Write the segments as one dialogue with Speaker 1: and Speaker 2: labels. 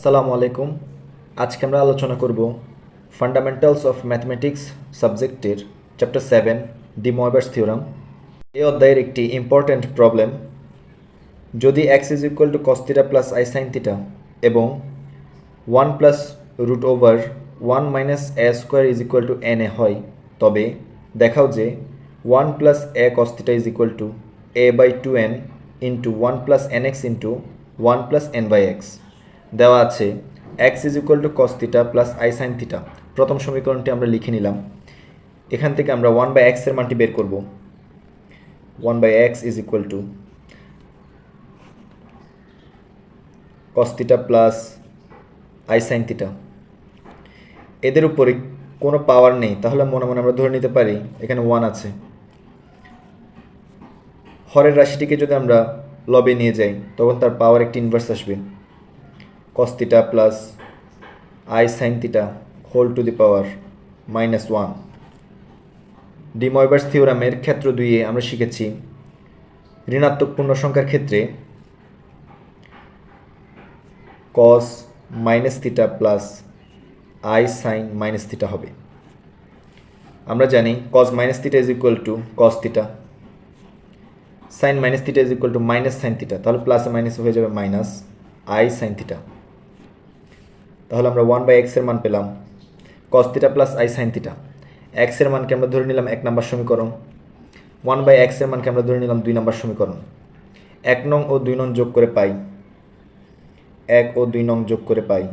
Speaker 1: আসসালামু আলাইকুম। আজকে আমরা আলোচনা করব ফান্ডামেন্টালস অফ ম্যাথমেটিক্স সাবজেক্টের chapter seven De Moivre's theorem এই অধ্যায়ের একটি ইম্পর্ট্যান্ট প্রবলেম যদি x is equal to cos theta plus i sine theta এবং one plus root over one minus a square is equal to n a হয়, তবে দেখাও যে one plus a cos theta is equal to a by two n into one plus n x into one plus n by x দেওয়া আছে x is equal to cos theta plus i sine theta প্রথম সমীকরণটি আমরা লিখে নিলাম। এখান থেকে আমরা ওয়ান বাই এক্সের মানটি বের করব। One by x is equal to cos theta plus i sine theta এদের উপরে কোনো পাওয়ার নেই, তাহলে মনে মনে আমরা ধরে নিতে পারি, এখানে ওয়ান আছে। হরের রাশিটিকে যদি আমরা লবে নিয়ে যাই, তখন তার পাওয়ার একটি ইনভার্স আসবে। Cos theta plus i sine theta whole to the power minus one De Moivre's থিওরামের ক্ষেত্র দুইয়ে আমরা শিখেছি ঋণাত্মক পূর্ণ সংখ্যার ক্ষেত্রে cos minus theta plus i sine minus theta হবে। আমরা জানি cos minus theta is equal to cos theta sine minus theta is equal to minus sine theta তাহলে প্লাস মাইনাস হয়ে যাবে মাইনাস আই সাইন থিটা তাহলে আমরা one by এক্সের মান পেলাম cos theta plus i sine theta এক্সের মানকে আমরা ধরে নিলাম এক নম্বর সমীকরণ। ওয়ান বাই এক্সের মানকে আমরা ধরে নিলাম দুই নম্বর সমীকরণ। এক নং ও দুই নং যোগ করে পাই। এক ও দুই নং যোগ করে পাই।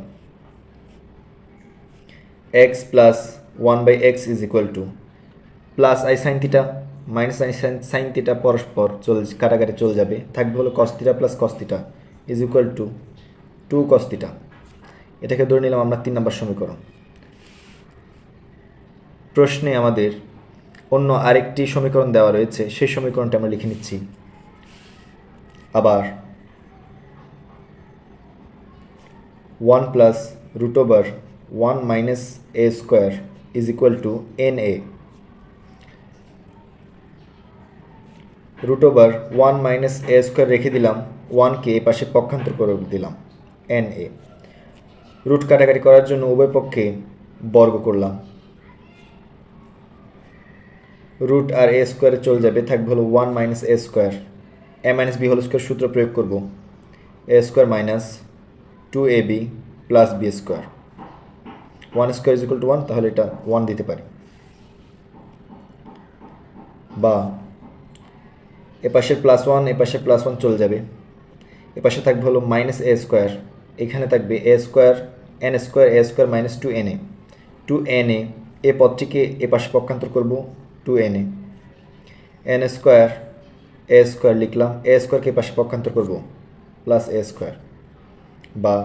Speaker 1: X plus one by x is equal to plus i sine theta minus i sine sine theta পরস্পর চল, কাটাকাটি চলে যাবে। থাকবে হলো cos theta plus cos theta is equal to two cos theta এটাকে ধরে নিলাম আমরা তিন নম্বর সমীকরণ। প্রশ্নে আমাদের অন্য আরেকটি সমীকরণ দেওয়া রয়েছে, সেই সমীকরণটা আমরা লিখে নিচ্ছি। আবার one plus root over one minus a square is equal to n a. Root over one minus a square রেখে দিলাম, ওয়ানকে এ পাশে পক্ষান্তর করে দিলাম, এন এ। রুট কাটাকাটি করার জন্য উভয় পক্ষে বর্গ করলাম। রুট আর এ স্কোয়ারে চলে যাবে, থাকবে হলো one minus a square. A minus b whole square সূত্র প্রয়োগ করব। A square minus two a b plus b square. One square is equal to one, তাহলে এটা ওয়ান দিতে পারি। বা এ পাশে প্লাস ওয়ান, এ পাশে প্লাস ওয়ান চলে যাবে। এ পাশে থাকবে হলো মাইনাস এ স্কোয়ার, এখানে থাকবে a square n square a square minus two n a two n a a পদটিকে এ পাশে পক্ষান্তর করব two n a n square a square লিখলাম এ স্কোয়ারকে পাশে পক্ষান্তর করব প্লাস এ স্কোয়ার বা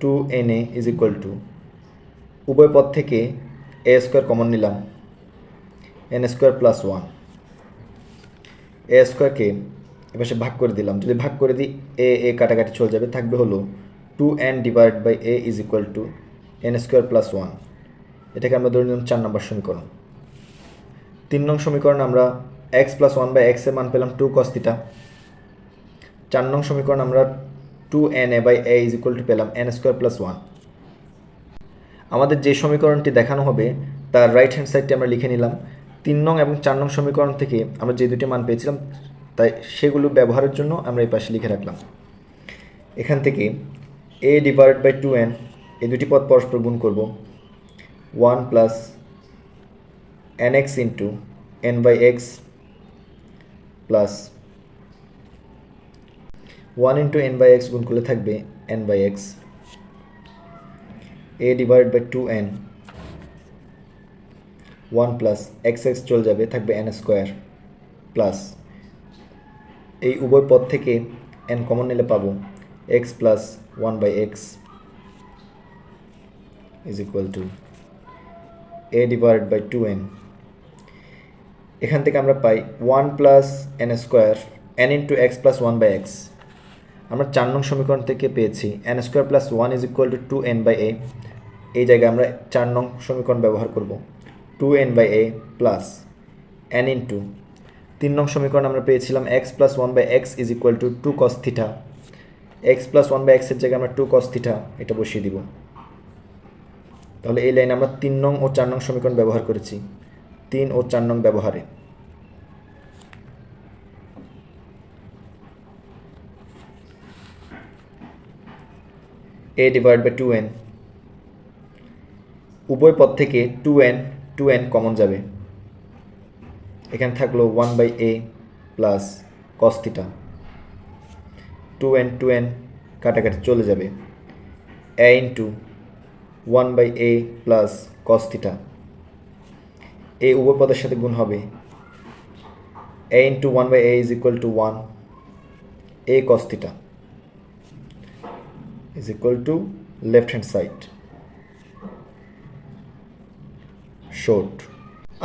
Speaker 1: two n a is equal to উভয় পদ থেকে এ স্কোয়ার কমন নিলাম n square plus one a স্কোয়ারকে এপাশে ভাগ করে দিলাম, যদি ভাগ করে দিই এ এ কাটাকাটি চলে যাবে, থাকবে হলো two n divide by a is equal to n square plus one এটাকে আমরা ধরে নিলাম চার নম্বর সমীকরণ। তিন নং সমীকরণ আমরা এক্স প্লাস ওয়ান বাই এক্সের মান পেলাম টু কস্তিটা চার নং সমীকরণ আমরা two n a by a is equal to পেলাম এন স্কোয়ার প্লাস ওয়ান আমাদের যে সমীকরণটি দেখানো হবে, তার রাইট হ্যান্ড সাইডটি আমরা লিখে নিলাম। তিন নং এবং চার নং সমীকরণ থেকে আমরা যে দুটি মান পেয়েছিলাম, তাই সেগুলো ব্যবহারের জন্য আমরা এই পাশে লিখে রাখলাম। এখান থেকে a divide by two n এই দুটি পদ পরস্পর গুণ করব। One plus n x into n by x plus one into n by x গুণ করলে থাকবে n by x a divide by two n one plus x x চলে যাবে, থাকবে এন স্কোয়ার প্লাস এই উভয় পদ থেকে এন কমন নিলে পাবো x plus one by x is equal to a divide by two n এখান থেকে আমরা পাই one plus n square n into x plus one by x আমরা চার নং সমীকরণ থেকে পেয়েছি n square plus one is equal to two n by a এই জায়গায় আমরা চার নং সমীকরণ ব্যবহার করব two n by a plus n into তিন নং সমীকরণ আমরা পেয়েছিলাম x plus one by x is equal to two cos theta x plus one by এক্সের জায়গায় আমরা টু কস থিটা এটা বসিয়ে দিব। তাহলে এই লাইনে আমরা তিন নং ও চার নং সমীকরণ ব্যবহার করেছি। তিন ও চার নং ব্যবহারে। A divide by two n উভয় পদ থেকে two n two n common যাবে। এখানে থাকল one by a plus cos theta two n two n কাটাকাটি চলে যাবে। A into one by a plus cos theta এই উভয় পদের সাথে গুণ হবে। A into one by a is equal to one a cos theta is equal to left hand side short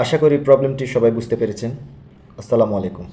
Speaker 1: আশা করি প্রবলেমটি সবাই বুঝতে পেরেছেন। আসসালামু আলাইকুম।